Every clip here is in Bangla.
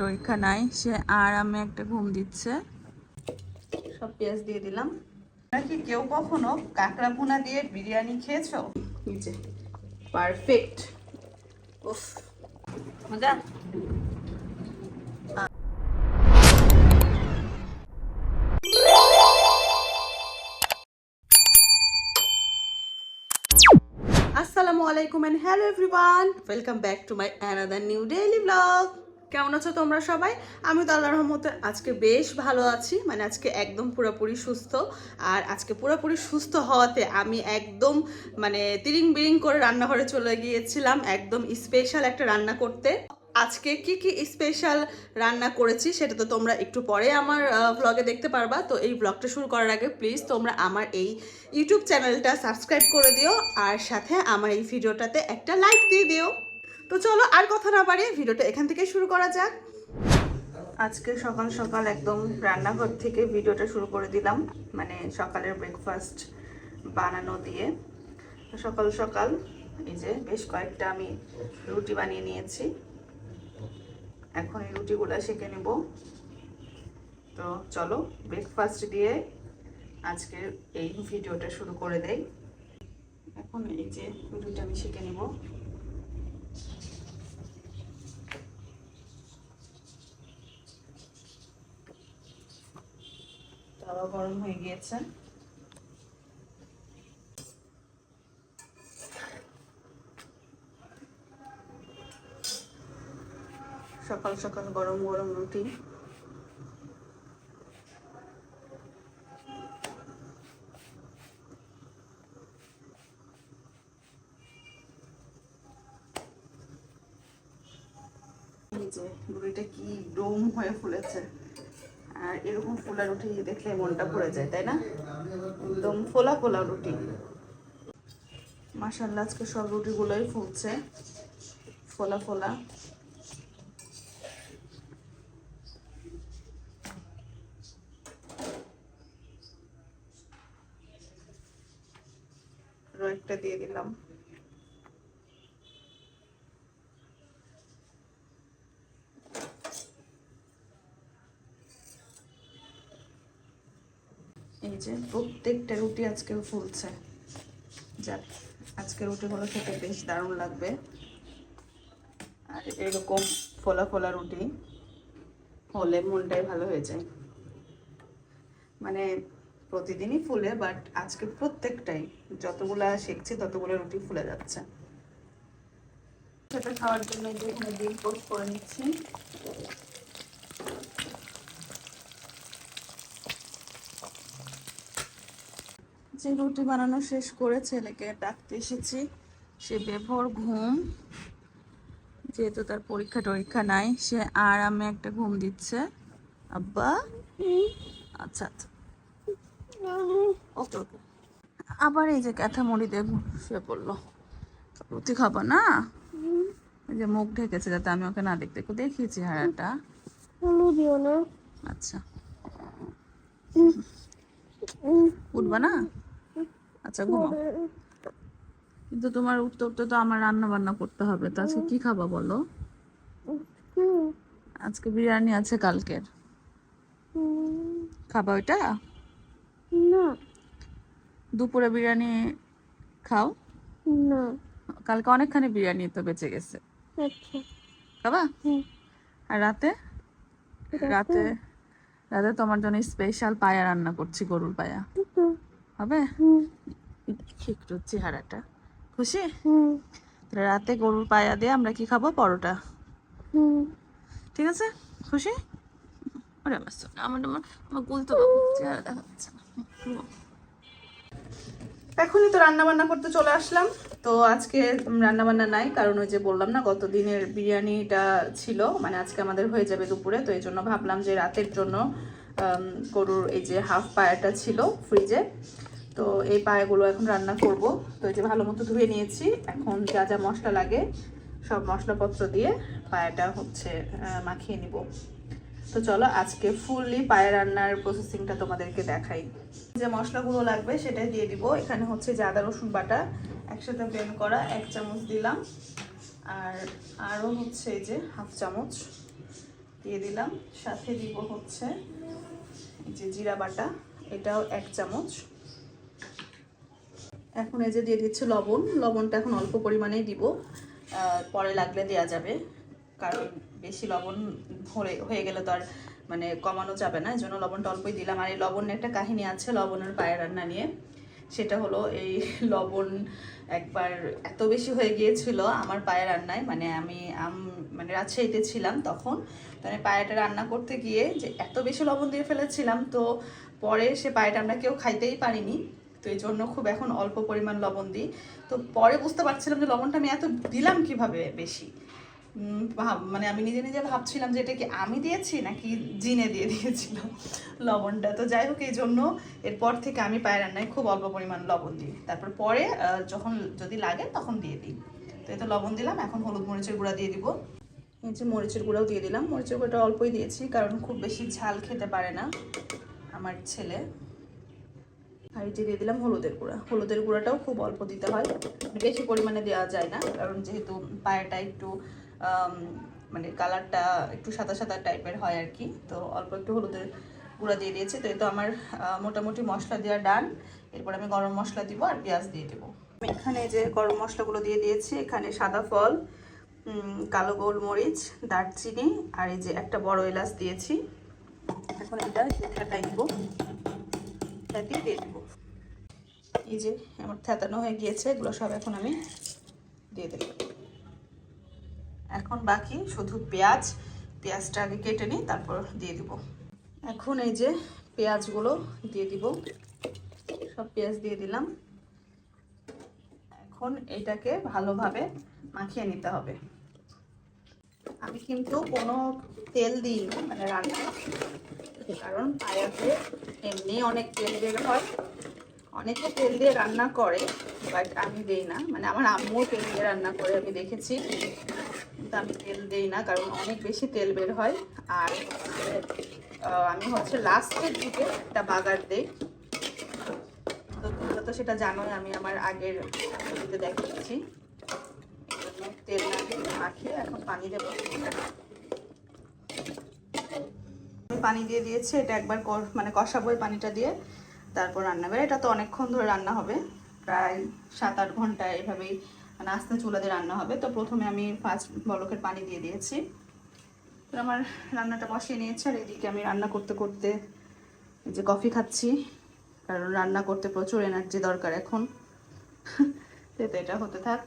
টরীক্ষা নাই, সে আরামে একটা ঘুম দিচ্ছে। সব পেঁয়াজ দিয়ে দিলাম। নাকি কেউ কখনো কাঁকড়া ভুনা দিয়ে বিরিয়ানি খেয়েছো? নিচে পারফেক্ট উফ, মজা? আসসালামু আলাইকুম and hello everyone welcome back to my another new daily blog কেমন আছো তোমরা সবাই? আমি তো আল্লাহ রহমতে আজকে বেশ ভালো আছি। মানে আজকে একদম পুরোপুরি সুস্থ। আর আজকে পুরোপুরি সুস্থ হওয়াতে আমি একদম মানে তিরিং বিরিং করে রান্নাঘরে চলে গিয়েছিলাম। একদম স্পেশাল একটা রান্না করতে। আজকে কি কি স্পেশাল রান্না করেছি সেটা তো তোমরা একটু পরে আমার ব্লগে দেখতে পারবা। তো এই ব্লগটা শুরু করার আগে প্লিজ তোমরা আমার এই ইউটিউব চ্যানেলটা সাবস্ক্রাইব করে দিও। আর সাথে আমার এই ভিডিওটাতে একটা লাইক দিয়ে দিও। তো চলো আর কথা না পারে ভিডিওটা এখান থেকে শুরু করা যাক। আজকে সকাল সকাল একদম রান্নাঘর থেকে ভিডিওটা শুরু করে দিলাম মানে সকালের ব্রেকফাস্ট বানানো দিয়ে। সকাল সকাল এই যে বেশ কয়েকটা আমি রুটি বানিয়ে নিয়েছি। এখন এই রুটিগুলো সেঁকে নেব। তো চলো ব্রেকফাস্ট দিয়ে আজকের এই ভিডিওটা শুরু করে দেই। এখন এই যে রুটি আমি সেঁকে নেব। তাওয়া গরম হয়ে গিয়েছে। সকাল সকাল গরম গরম রুটি। যে রুটিটা কি ডোম হয়ে ফুলেছে। এরকম ফোলা রুটি দেখলে মনটা ভরে যায়, তাই না? একদম ফোলা ফোলা রুটি। মাসাল্লাহ আজকে সব রুটিগুলোই ফুলছে, ফোলা ফোলা। একটা দিয়ে দিলাম। যে প্রত্যেকটা রুটি আজকে ফুলছে। যাক আজকে রুটিগুলো খেতে বেশ দারুণ লাগবে। আর এরকম ফোলা ফোলা রুটি হলে মনটাই ভালো হয়ে যায়। মানে প্রতিদিনই ফুলে, বাট আজকে প্রত্যেকটাই, যতগুলা শিখছি ততগুলো রুটি ফুলে যাচ্ছে। সেটা খাওয়ার জন্য এখানে ডিম পোস্ট করে নিচ্ছি। যে রুটি বানানো শেষ করে ছেলেকে ডাকতে এসেছি। সে বেভোর ঘুম। যেহেতু তার পরীক্ষা টরীক্ষা নাই, সে আরামে একটা ঘুম দিচ্ছে। আব্বা? আচ্ছা আচ্ছা। ওকে ওকে। আবার এই যে ক্যাথা মুড়ি দিয়ে পড়ল। রুটি খাব না? যে মুখ ঢেকেছে যাতে আমি ওকে না দেখতে, একটু দেখিয়েছি হারাটা আলু দিও আচ্ছা। উঠবা না? আচ্ছা ঘুমাও। কিন্তু তোমার উঠতে উঠতে তো আমার রান্না বান্না করতে হবে তো আজকে কি খাবা বলো? আজকে বিরিয়ানি আছে কালকের। খাবা ওইটা? না। দুপুরে বিরিয়ানি খাও? না। কালকে অনেকখানি বিরিয়ানি তো বেঁচে গেছে। আচ্ছা। খাবা। আর রাতে? রাতে? রাতে? তোমার জন্য স্পেশাল পায়া রান্না করছি গরুর পায়া। হবে? একটু চেহারাটা। খুশি? রাতে গরুর পায়া দিয়ে আমরা কি খাব? পরোটা। ঠিক আছে? খুশি? ওরে আমার আমার আমার আমার গুল তো চেহারা দেখা যাচ্ছে এখনই তো রান্না বান্না করতে চলে আসলাম। তো আজকে রান্না বান্না নাই কারণ ওই যে বললাম না গত দিনের বিরিয়ানিটা ছিল মানে আজকে আমাদের হয়ে যাবে দুপুরে তো এই জন্য ভাবলাম যে রাতের জন্য গরুর এই যে হাফ পায়াটা ছিল ফ্রিজে। তো এই পায়েগুলো এখন রান্না করব। তো এই যে ভালো মতো ধুয়ে নিয়েছি। এখন যা যা মশলা লাগে, সব মশলাপত্র দিয়ে পায়াটা হচ্ছে মাখিয়ে নিব। তো চলো আজকে ফুললি পায়ে রান্নার প্রসেসিংটা তোমাদেরকে দেখাই। যে মশলাগুলো লাগবে সেটাই দিয়ে দিব। এখানে হচ্ছে যে আদা, রসুন বাটা একসাথে ব্লেন্ড করা, এক চামচ দিলাম। আর আরও হচ্ছে এই যে হাফ চামচ দিয়ে দিলাম। সাথে দিব হচ্ছে এই যে জিরা বাটা, এটাও এক চামচ। এখন এই যে দিয়ে দিচ্ছে লবণ। লবণটা এখন অল্প পরিমাণেই দিব। পরে লাগলে দেওয়া যাবে। কারণ বেশি লবণ হয়ে হয়ে গেলে তো আর মানে কমানো যাবে না। এই জন্য লবণটা অল্পই দিলাম। আর এই লবণের একটা কাহিনী আছে লবণের পায়ের রান্না নিয়ে। সেটা হলো এই লবণ একবার এত বেশি হয়ে গিয়েছিল আমার পায়ের রান্নায়। মানে আমি আম- মানে রাজশাহীতে ছিলাম তখন। আমি পায়েটা রান্না করতে গিয়ে যে এত বেশি লবণ দিয়ে ফেলেছিলাম, তো পরে সে পায়েটা আমরা কেউ খাইতেই পারিনি। তো এই জন্য খুব এখন অল্প পরিমাণ লবণ দিই। তো পরে বুঝতে পারছিলাম যে লবণটা আমি এত দিলাম কীভাবে বেশি? মানে আমি নিজে নিজে ভাবছিলাম যে এটা কি আমি দিয়েছি নাকি জিনে দিয়ে দিয়েছিলাম লবণটা। তো যাই হোক, এই জন্য এরপর থেকে আমি পায়ের রান্নায় খুব অল্প পরিমাণ লবণ দিই। তারপর পরে যখন যদি লাগে তখন দিয়ে দিই। তো এই তো লবণ দিলাম, এখন হলুদ মরিচের গুঁড়া দিয়ে দিব। এই যে মরিচের গুঁড়াও দিয়ে দিলাম। মরিচের গুঁড়োটা অল্পই দিয়েছি, কারণ খুব বেশি ঝাল খেতে পারে না আমার ছেলে। আর এই যে দিয়ে দিলাম হলুদের গুঁড়া। হলুদের গুঁড়াটাও খুব অল্প দিতে হয়। বেশি পরিমাণে দেওয়া যায় না, কারণ যেহেতু পায়েটা একটু মানে কালারটা একটু সাদা সাদা টাইপের হয় আর কি, তো অল্প একটু হলুদের গুঁড়া দিয়ে দিয়েছি। তো এই তো আমার মোটামুটি মশলা দেওয়া ডান। এরপর আমি গরম মশলা দিব আর পেঁয়াজ দিয়ে দেবো। এখানে যে গরম মশলাগুলো দিয়ে দিয়েছি, এখানে সাদা ফল কালো গোলমরিচ, দারচিনি আর এই যে একটা বড় এলাচ দিয়েছি। এখন এটা ঠেকাই দিব। ঠেকিয়ে দিয়ে দেবো। এই যে আমার থেতানো হয়ে গিয়েছে, এগুলো সব এখন আমি দিয়ে দেব। এখন বাকি শুধু পেঁয়াজ, পেঁয়াজটা আগে কেটে নিই, তারপর দিয়ে দিব। এখন এই যে পেঁয়াজগুলো দিয়ে দিব। সব পেঁয়াজ দিয়ে দিলাম। এখন এটাকে ভালোভাবে মাখিয়ে নিতে হবে। আমি কিন্তু কোনো তেল দিই মানে রান্না কারণ পায়াতে এমনি অনেক তেল বের হয়। অনেকে তেল দিয়ে রান্না করে বাট আমি দেই না। মানে আমার আম্মুও তেল দিয়ে রান্না করে, আমি দেখেছি। কিন্তু আমি তেল দেই না, কারণ অনেক বেশি তেল বের হয়। আর আমি হচ্ছে লাস্টের দিকে একটা বাগার দেই। তো তোমরা তো সেটা জানোই, আমি আমার আগের দেখিয়েছি। তেল না দিয়ে মাখিয়ে এখন পানি দেবো। পানি দিয়ে দিয়েছি, এটা একবার মানে কষাবো পানিটা দিয়ে। তারপর রান্না করে, এটা তো অনেকক্ষণ ধরে রান্না হবে। প্রায় সাত আট ঘণ্টা এভাবেই মানে আস্তে চুলা দিয়ে রান্না হবে। তো প্রথমে আমি ফার্স্ট বলকের পানি দিয়ে দিয়েছি। তো আমার রান্নাটা বসিয়ে নিয়েছি, আর এদিকে আমি রান্না করতে করতে যে কফি খাচ্ছি। কারণ রান্না করতে প্রচুর এনার্জি দরকার এখন। তো এটা হতে থাক।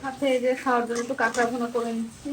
সাথে এই যে খাওয়ার জন্য একটু কাঁকড়া ভুনা করে নিচ্ছি।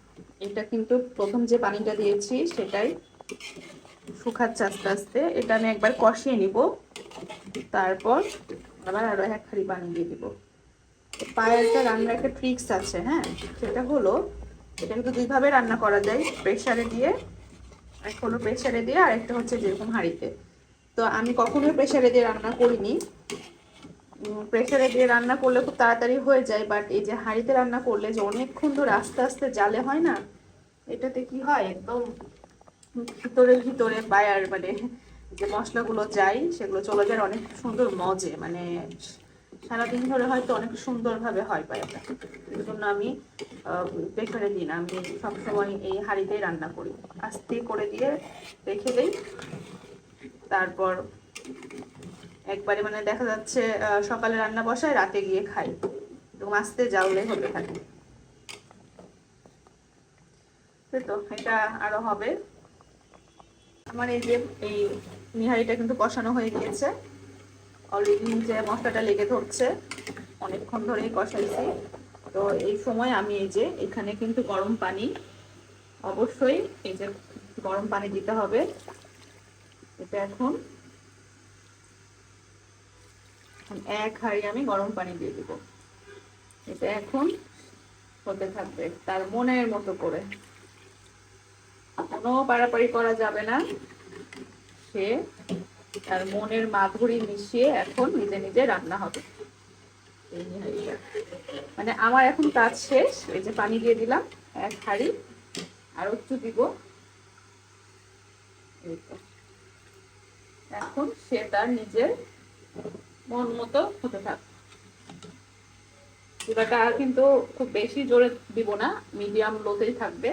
এটা কিন্তু প্রথম যে পানিটা দিয়েছি সেটাই শুকাচ্ছে আস্তে আস্তে। এটা আমি একবার কষিয়ে নিব, তারপর আবার আরও এক হাঁড়ি পানি দিয়ে দিব। পায়ারটা রান্নার একটা ট্রিক্স আছে হ্যাঁ? সেটা হলো, এটা কিন্তু দুইভাবে রান্না করা যায় প্রেসারে দিয়ে, এক হলো প্রেসারে দিয়ে আর একটা হচ্ছে যেরকম হাঁড়িতে। তো আমি কখনোই প্রেসারে দিয়ে রান্না করিনি। প্রেসারে দিয়ে রান্না করলে খুব তাড়াতাড়ি হয়ে যায় বাট এই যে হাঁড়িতে রান্না করলে যে অনেকক্ষণ ধরে আস্তে আস্তে জালে হয় না, এটাতে কি হয়? একদম ভিতরে ভিতরে বায়ার মানে যে মশলাগুলো যায়, সেগুলো চলে যায় অনেক সুন্দর মজে মানে সারাদিন ধরে হয়তো অনেক সুন্দরভাবে হয় পায়াটা এই জন্য আমি প্রেসারে দিই না, আমি সবসময় এই হাঁড়িতেই রান্না করি। আস্তে করে দিয়ে রেখে দিই, তারপর একবারে মানে দেখা যাচ্ছে সকালে রান্না বসায়, রাতে গিয়ে খাই। এরকম আস্তে জাউলে হতে থাকে। তো এটা আরও হবে। আমার এই যে, এই নিহারিটা কিন্তু কষানো হয়ে গিয়েছে। অলরেডি নিচে মশলাটা লেগে ধরছে, অনেকক্ষণ ধরেই কষাইছি। তো এই সময় আমি এই যে, এখানে কিন্তু গরম পানি। অবশ্যই এই যে গরম পানি দিতে হবে। এটা এখন এক হাঁড়ি আমি গরম পানি দিয়ে দিব। এটা এখন হতে থাকবে, তার মনের মতো করে। কোনো পারাপারি করা যাবে না। সে তার মনের মাধুরী মিশিয়ে এখন নিজে নিজে রান্না হবে। মানে আমার এখন কাজ শেষ, এই যে পানি দিয়ে দিলাম, এক হাঁড়ি। আর একটু দিব। এখন সে তার নিজের মন মতো হতে থাকবে চুলাটা কিন্তু খুব বেশি জোরে দিব না, মিডিয়াম লোতেই থাকবে।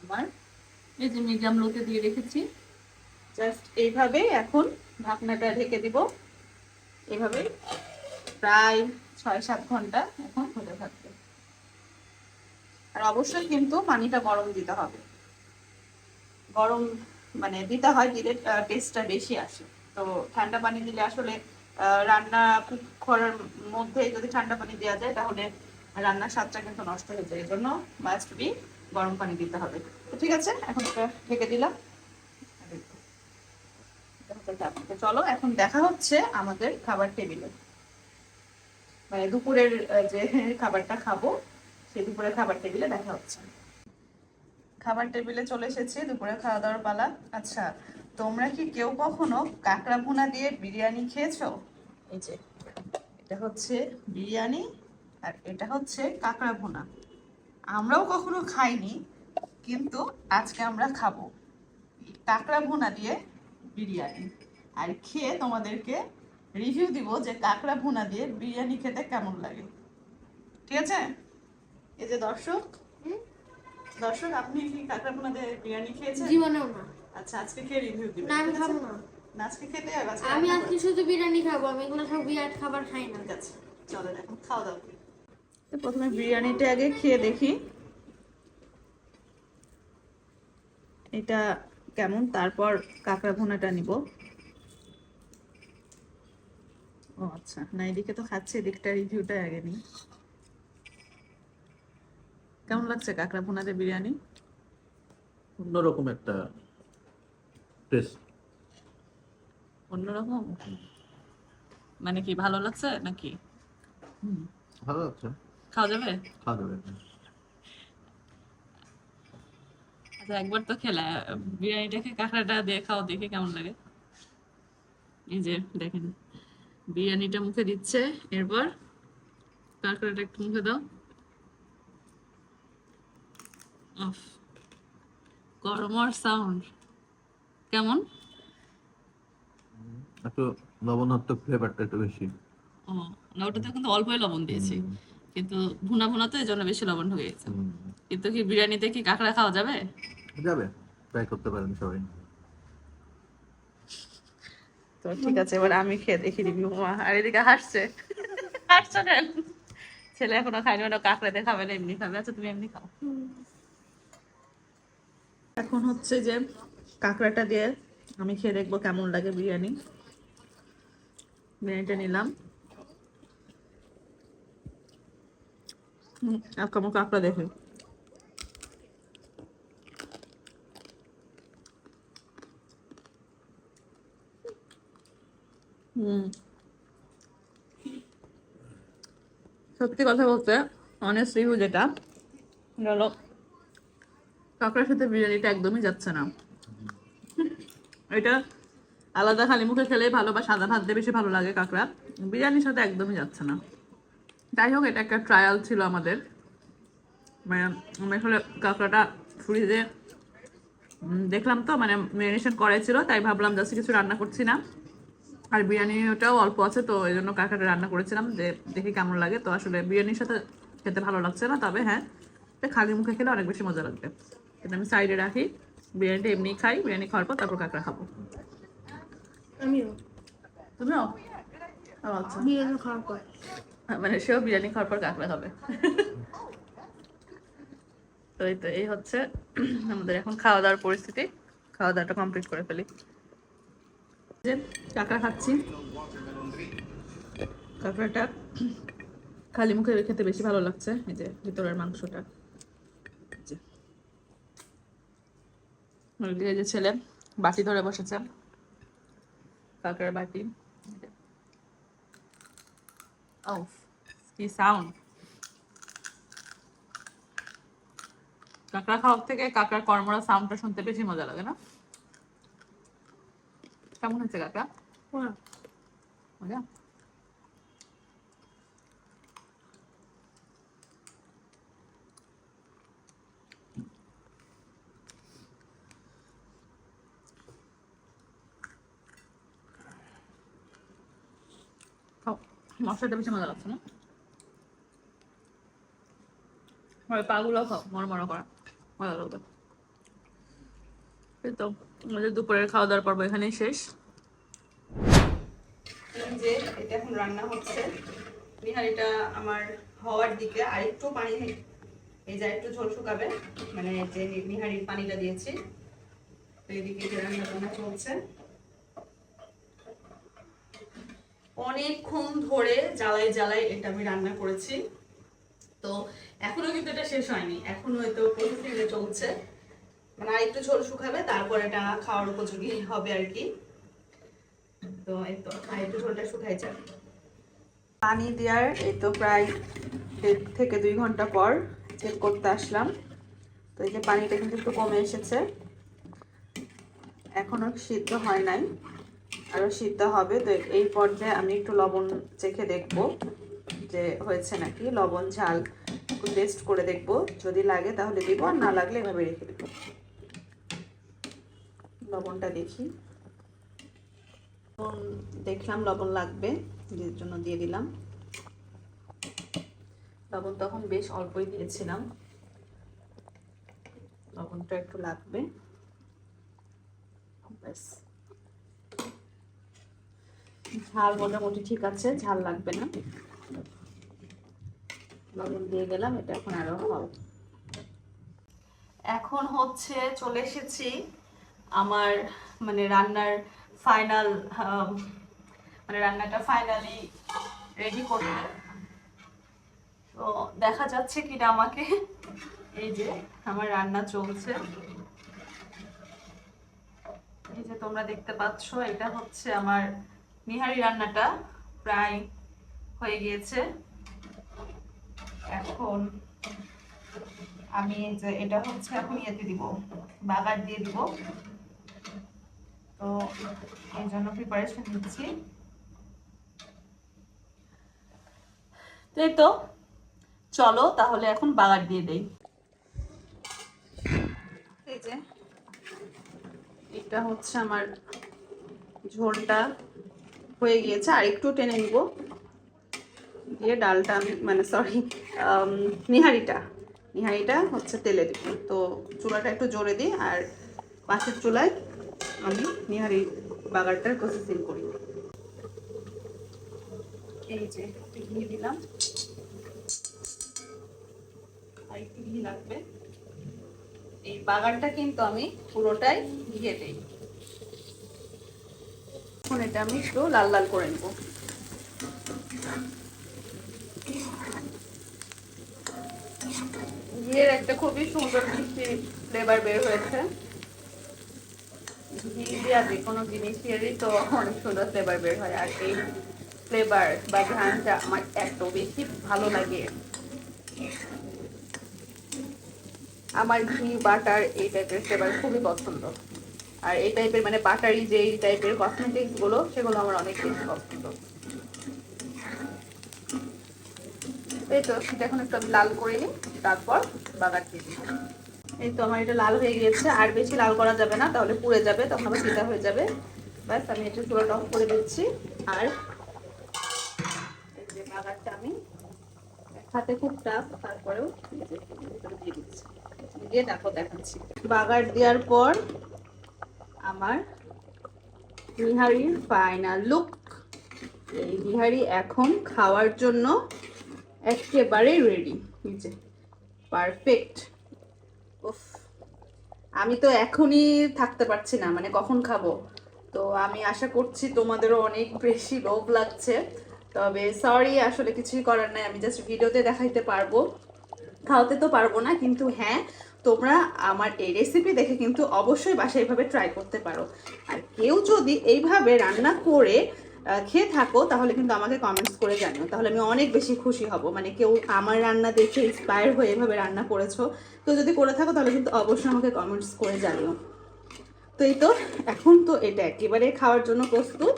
আমার এই যে মিডিয়াম লোতে দিয়ে রেখেছি, জাস্ট এইভাবে এখন ঢাকনাটা ঢেকে দিব। এইভাবে প্রায় ছয় সাত ঘণ্টা এখন হতে থাকবে। আর অবশ্যই কিন্তু পানিটা গরম দিতে হবে। গরম মানে দিতে হয়, দিলে টেস্টটা বেশি আসে। তো ঠান্ডা পানি দিলে আসলে রান্না কুক করার মধ্যে যদি ঠান্ডা পানি দেওয়া যায়, তাহলে রান্নার স্বাদটা কিন্তু নষ্ট হয়ে যায়। এই জন্য মাস্ট বি গরম পানি দিতে হবে। তো ঠিক আছে, এখন ঢেকে দিলাম। চলো, এখন দেখা হচ্ছে আমাদের খাবার টেবিলে মানে দুপুরের যে খাবারটা খাব, সেই দুপুরের খাবার টেবিলে দেখা হচ্ছে। খাবার টেবিলে চলে এসেছি, দুপুরে খাওয়া দাওয়ার পালা। আচ্ছা তোমরা কি কেউ কখনো কাঁকড়া ভুনা দিয়ে বিরিয়ানি খেয়েছো? এই যে, এটা হচ্ছে বিরিয়ানি আর এটা হচ্ছে কাঁকড়া ভুনা। আমরাও কখনো খাইনি, কিন্তু আজকে আমরা খাব কাঁকড়া ভুনা দিয়ে বিরিয়ানি। আর খেয়ে তোমাদেরকে রিভিউ দিব যে কাঁকড়া ভুনা দিয়ে বিরিয়ানি খেতে কেমন লাগে। ঠিক আছে? এই যে দর্শক দর্শক আপনি কি কাঁকড়া ভুনা বিরিয়ানি খেয়েছেন? জীবনেও না। আচ্ছা আজকে খেয়ে রিভিউ দিবেন না আমি খাব না। না আজকে খেতে হবে আজকে আমি আজকে শুধু বিরিয়ানি খাব আমি এগুলো সব বিরাট খাবার খাই না। ঠিক আছে চলেন এখন খাওয়া দাওয়া তো প্রথমে বিরিয়ানিটা আগে খেয়ে দেখি। এটা কেমন? তারপর কাঁকড়া ভুনাটা নিব। ও আচ্ছা না এদিকে তো খাচ্ছে এদিকটা রিভিউটা আগে নিই। কেমন লাগছে কাঁকড়া ভুনাতে বিরিয়ানি? অন্যরকম একটা টেস্ট অন্যরকম? মানে কি ভালো লাগছে নাকি? ভালো লাগছে। খাওয়া যাবে? খাওয়া যাবে। আচ্ছা একবার তো খেলা। বিরিয়ানিটাকে কাঁকড়াটা দিয়ে খাও দেখে কেমন লাগে? এই যে দেখেন বিরিয়ানিটা মুখে দিচ্ছে এরপর কাঁকড়াটা একটু মুখে দাও অফ গরমর সাউন্ড কেমন? একটু লবণাত্মক ফ্লেভারটা একটু বেশি। ও না ওটাতে কিন্তু অল্পই লবণ দিয়েছি। কিন্তু ভুনা ভুনা তো এই জন্য বেশি লবণ ঢুকে গেছে। কিন্তু কি বিরিয়ানিতে কি কাঁকড়া খাওয়া যাবে? যাবে। ট্রাই করতে পারেন সবাই। তো ঠিক আছে এবার আমি খেয়ে দেখি রিভিউ আর এদিকে হাসছে। হাসছো কেন? ছেলে এখনও খায়নি ওটা কাঁকড়াতে খাবে না এমনি খাবে। আচ্ছা তুমি এমনি খাও। এখন হচ্ছে যে কাঁকড়াটা দিয়ে আমি খেয়ে দেখব কেমন লাগে বিরিয়ানি। বিরিয়ানিটা নিলাম। আর কেমন কাঁকড়া দেখে সত্যি কথা বলতে অনেস্ট রিভিউ যেটা, হলো কাঁকড়ার সাথে বিরিয়ানিটা একদমই যাচ্ছে না। এটা আলাদা খালি মুখে খেলেই ভালো বা সাদা ভাত দিয়ে বেশি ভালো লাগে কাঁকড়া। বিরিয়ানির সাথে একদমই যাচ্ছে না। যাই হোক, এটা একটা ট্রায়াল ছিল আমাদের। মানে আমি আসলে কাঁকড়াটা ফ্রিজে দেখলাম তো মানে ম্যারিনেশন করাই ছিল, তাই ভাবলাম জাস্ট কিছু রান্না করছি না। আর বিরিয়ানিটাও অল্প আছে, তো এই জন্য কাঁকড়াটা রান্না করেছিলাম, যে দেখি কেমন লাগে। তো আসলে বিরিয়ানির সাথে খেতে ভালো লাগছে না, তবে হ্যাঁ খালি মুখে খেলে অনেক বেশি মজা লাগবে। কিন্তু আমি সাইডে রাখি। বিরিয়ানিটা এমনি খাই বিরিয়ানি খাওয়ার পর তারপর কাঁকড়া খাব। আমিও। তুমিও? আচ্ছা। বিরিয়ানি খাওয়ার পর। মানে সেও বিরিয়ানি খাওয়ার পর কাঁকড়া খাবে। তো এই তো এই হচ্ছে আমাদের এখন খাওয়া দাওয়ার পরিস্থিতি। খাওয়া দাওয়াটা কমপ্লিট করে ফেলি। যে কাঁকড়া খাচ্ছি। কাঁকড়াটা খালি মুখে খেতে বেশি ভালো লাগছে। এই যে ভিতরের মাংসটা এই যে। আর যে ছেলে বাটি ধরে বসেছে। কাঁকড়ার বাটি ও কি সাউন্ড কাঁকড়া খাওয়ার থেকে কাঁকড়ার কর্মরা সাউন্ডটা শুনতে বেশি মজা লাগে না? কেমন হয়েছে কাঁকড়া? হ্যাঁ। মজা খাও মশলাটা বেশি মজা লাগছে না? পাগুলো খাও মর মর করা, মজা লাগবে। এই তো, আমাদের দুপুরের খাওয়া দাওয়ার পর্ব এখানেই শেষ। যে, এটা এখন রান্না হচ্ছে। নিহারিটা আমার হওয়ার দিকে, আর একটু পানি এই যে একটু ঝোল শুকাবে। মানে যে নিহারির পানিটা দিয়েছি। তো এদিকে রান্না বান্না চলছে। অনেকক্ষণ ধরে জ্বালাই জ্বালাই এটা আমি রান্না করেছি। তো এখনও কিন্তু এটা শেষ হয়নি। এখনও হয়তো প্রসেসিংয়ে চলছে। মানে আর একটু ঝোল শুকাবে, তারপর এটা খাওয়ার উপযোগী হবে আর কি। তো এই তো, আর একটু ঝোলটা শুকাই যাবে পানি দেওয়ার এই তো প্রায় দেড় থেকে দুই ঘণ্টা পর চেক করতে আসলাম। তো এই যে পানিটা কিন্তু একটু কমে এসেছে। এখনও সিদ্ধ হয় নাই। আরও সিদ্ধ হবে। তো এই পর্যায়ে আমি একটু লবণ চেখে দেখব যে হয়েছে নাকি। লবণ, ঝাল একটু টেস্ট করে দেখব। যদি লাগে তাহলে দিব, আর না লাগলে এভাবে রেখে দেবো। লবণটা দেখি। দেখলাম লবণ লাগবে এর জন্য দিয়ে দিলাম। লবণ তখন বেশ অল্পই দিয়েছিলাম। লবণটা একটু লাগবে। ব্যাস। ঝাল মোটামুটি ঠিক আছে, ঝাল লাগবে না। লবণ দিয়ে গেলাম, এটা এখন আরও হবে। এখন হচ্ছে চলে এসেছি আমার মানে রান্নার ফাইনাল মানে রান্নাটা ফাইনালি রেডি করতে। তো দেখা যাচ্ছে কিনা আমাকে। এই যে আমার রান্না চলছে। এই যে তোমরা দেখতে পাচ্ছ, এটা হচ্ছে আমার নিহারি রান্নাটা প্রায় হয়ে গিয়েছে। এখন আমি যে এটা হচ্ছে এখন ইয়েতে দিব বাগার দিয়ে দিব। তো এই জন্য প্রিপারেশন নিচ্ছি। তো এই তো চলো তাহলে এখন বাগার দিয়ে দেই। এই যে এটা হচ্ছে আমার ঝোলটা। হয়ে গিয়েছে, আর একটু টেনে নিব। দিয়ে ডালটা আমি মানে সরি নিহারিটা নিহারিটা হচ্ছে তেলে দিব। তো চুলাটা একটু জোরে দিই, আর পাশের চুলায় আমি নিহারি বাগারটার প্রসেসিং করি। এই যে ঘি দিলাম। আর ঘি লাগবে। এই বাগানটা কিন্তু আমি পুরোটাই ঘিয়ে দিই। এখন এটা আমি একটু লাল লাল করে নেব। ঘিয়ের একটা খুবই সুন্দর মিষ্টি ফ্লেভার বের হয়েছে। ঘি দেওয়া যে কোনো জিনিসেরই তো অনেক সুন্দর ফ্লেভার বের হয়, আর এই ফ্লেভার বা ঘ্রাণটা আমার এত বেশি ভালো লাগে। আমার ঘি, বাটার এই টাইপের ফ্লেভার খুবই পছন্দ। আর এই টাইপের মানে বাটারি যে এই টাইপের কসমেটিক্সগুলো, সেগুলো আমার অনেক বেশি পছন্দ। এই তো সেটা এখন একটু লাল করে নিই, তারপর বাগার দিয়ে দিই। এই তো, আমার এটা লাল হয়ে গিয়েছে। আর বেশি লাল করা যাবে না, তাহলে পুড়ে যাবে, তখন আবার সেটা হয়ে যাবে। ব্যাস, আমি এটা চুলাটা অফ করে দিচ্ছি। আর এই যে বাগারটা আমি হাতে খুব টাফ তারপরেও দিয়ে দিচ্ছি। দিয়ে তারপর দেখাচ্ছি। বাগার দেওয়ার পর আমার নিহারির ফাইনাল লুক এই নিহারি এখন খাওয়ার জন্য একেবারে রেডি নিচে পারফেক্ট উফ, আমি তো এখনই থাকতে পারছি না মানে কখন খাব? তো আমি আশা করছি তোমাদেরও অনেক বেশি লোভ লাগছে। তবে সরি আসলে কিছুই করার নাই, আমি জাস্ট ভিডিওতে দেখাইতে পারব। খাওয়াতে তো পারব না, কিন্তু হ্যাঁ তোমরা আমার এই রেসিপি দেখে কিন্তু অবশ্যই বাসায় এইভাবে ট্রাই করতে পারো। আর কেউ যদি এইভাবে রান্না করে খেয়ে থাকো, তাহলে কিন্তু আমাকে কমেন্টস করে জানিও। তাহলে আমি অনেক বেশি খুশি হব। মানে কেউ আমার রান্না দেখে ইন্সপায়ার হয়ে এভাবে রান্না করেছ তো যদি করে থাকো, তাহলে কিন্তু অবশ্যই আমাকে কমেন্টস করে জানিও। তো এই তো, এখন তো এটা একেবারে খাওয়ার জন্য প্রস্তুত।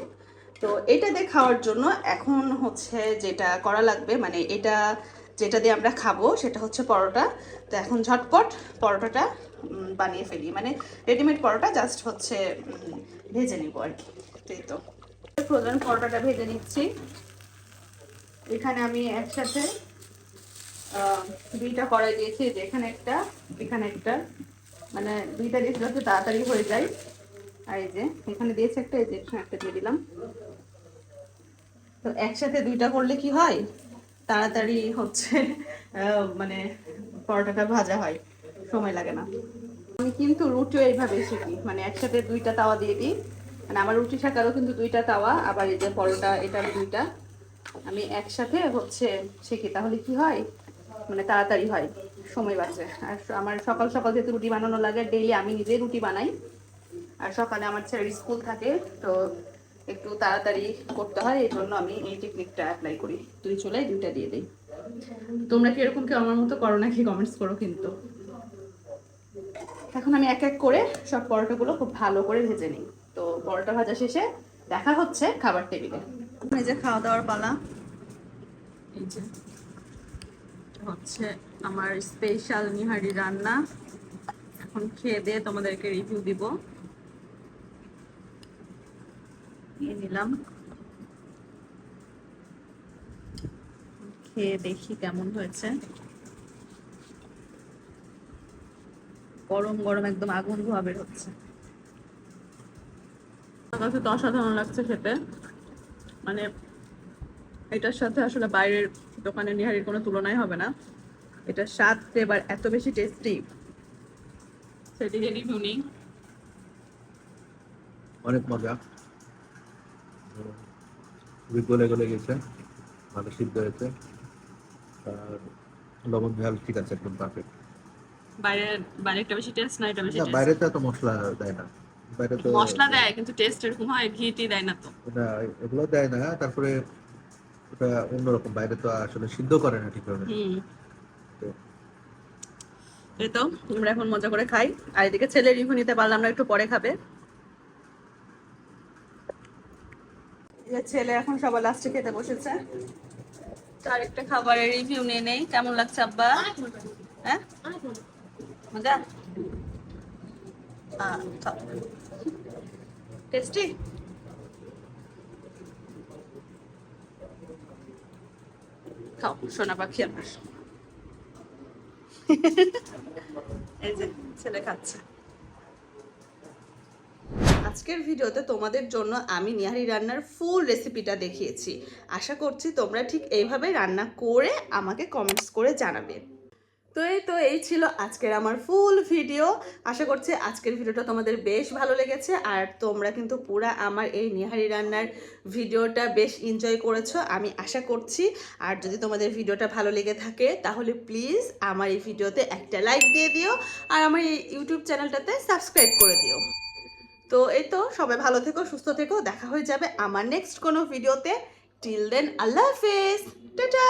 তো এটা দিয়ে খাওয়ার জন্য এখন হচ্ছে যেটা করা লাগবে মানে এটা যেটা দিয়ে আমরা খাব সেটা হচ্ছে পরোটা। তো এখন ঝটপট পরোটাটা বানিয়ে ফেলি। মানে রেডিমেড পরোটা জাস্ট হচ্ছে ভেজে নিব আর কি। তো এই তো। ফ্রোজেন পরোটাটা ভেজে নিচ্ছি। এখানে আমি একসাথে দুইটা কড়াই দিয়েছি। যে এখানে একটা এখানে একটা। মানে দুইটা দিয়েছি যাতে তাড়াতাড়ি হয়ে যায়। আর এই যে এখানে দিয়েছে একটা, এই যে একটা দিয়ে দিলাম। তো একসাথে দুইটা করলে কি হয়? তাড়াতাড়ি হচ্ছে মানে পরোটাটা ভাজা হয়, সময় লাগে না। আমি কিন্তু রুটিও এইভাবে শিখি মানে একসাথে দুইটা তাওয়া দিয়ে দিই। মানে আমার রুটি শেখারও কিন্তু দুইটা তাওয়া, আবার এই যে পরোটা এটা দুইটা। আমি একসাথে হচ্ছে শিখি, তাহলে কি হয়? মানে তাড়াতাড়ি হয়, সময় বাঁচে। আর আমার সকাল সকাল যেহেতু রুটি বানানো লাগে ডেইলি আমি নিজে রুটি বানাই। আর সকালে আমার ছেলের স্কুল থাকে, তো একটু তাড়াতাড়ি করতে হয়, এই জন্য আমি এই টেকনিকটা অ্যাপ্লাই করি। দুই চুলাই দুইটা দিয়ে দিই। তোমরা কি এরকম কেউ আমার মতো করো নাকি? কমেন্টস করো কিন্তু। এখন আমি এক এক করে সব পরোটাগুলো খুব ভালো করে ভেজে নিই। তো পরোটা ভাজা শেষে দেখা হচ্ছে খাবার টেবিলে। এই যে খাওয়া দাওয়ার পালা। এই যে, হচ্ছে আমার স্পেশাল নিহারি রান্না। এখন খেয়ে দিয়ে তোমাদেরকে রিভিউ দিব। নিয়ে নিলাম খেয়ে দেখি কেমন হয়েছে। গরম গরম একদম আগুন ধোয়া বের হচ্ছে। আমার কাছে তো অসাধারণ লাগছে খেতে। মানে এটার সাথে আসলে বাইরের দোকানের নিহারির কোনো তুলনাই হবে না। এটার স্বাদ ফ্লেভার এত বেশি টেস্টি সেটি রিভিউ নেই। অনেক মজা। গলে গলে গেছে ভালো সিদ্ধ হয়েছে। আর লবণ ঝাল ঠিক আছে একদম পারফেক্ট বাইরের বাইরেটা বেশি টেস্ট না এটা বেশি না taste। বাইরে তো মশলা দেয় না। বাইরে তো মশলা দেয় কিন্তু টেস্ট এরকম হয় ঘিটি দেয় না তো। ওটা এগুলো দেয় না তারপরে ওটা অন্যরকম বাইরে তো আসলে সিদ্ধ করে না ঠিকভাবে এই তো আমরা এখন মজা করে খাই। আর এদিকে ছেলে রিভিউ নিতে পারলাম না একটু পরে খাবে এই যে ছেলে এখন সবার লাস্টে খেতে বসেছে। তার একটা খাবারের রিভিউ নিয়ে নেই। কেমন লাগছে আব্বা? হ্যাঁ? মজা। টেস্টি খাও সোনা পাখি আমার এই যে ছেলে খাচ্ছে। আজকের ভিডিওতে তোমাদের জন্য আমি নিহারি রান্নার ফুল রেসিপিটা দেখিয়েছি। আশা করছি তোমরা ঠিক এইভাবে রান্না করে আমাকে কমেন্টস করে জানাবে। তো এই তো এই ছিল আজকের আমার ফুল ভিডিও আশা করছি আজকের ভিডিওটা তোমাদের বেশ ভালো লেগেছে। আর তোমরা কিন্তু পুরা আমার এই নিহারি রান্নার ভিডিওটা বেশ এনজয় করেছ, আমি আশা করছি। আর যদি তোমাদের ভিডিওটা ভালো লেগে থাকে, তাহলে প্লিজ আমার এই ভিডিওতে একটা লাইক দিয়ে দিও। আর আমার এই ইউটিউব চ্যানেলটাতে সাবস্ক্রাইব করে দিও। তো এই তো, সবাই ভালো থেকো, সুস্থ থেকো, দেখা হয়ে যাবে আমার নেক্সট কোনো ভিডিওতে টিল দেন আল্লাহ হাফেজ টাটা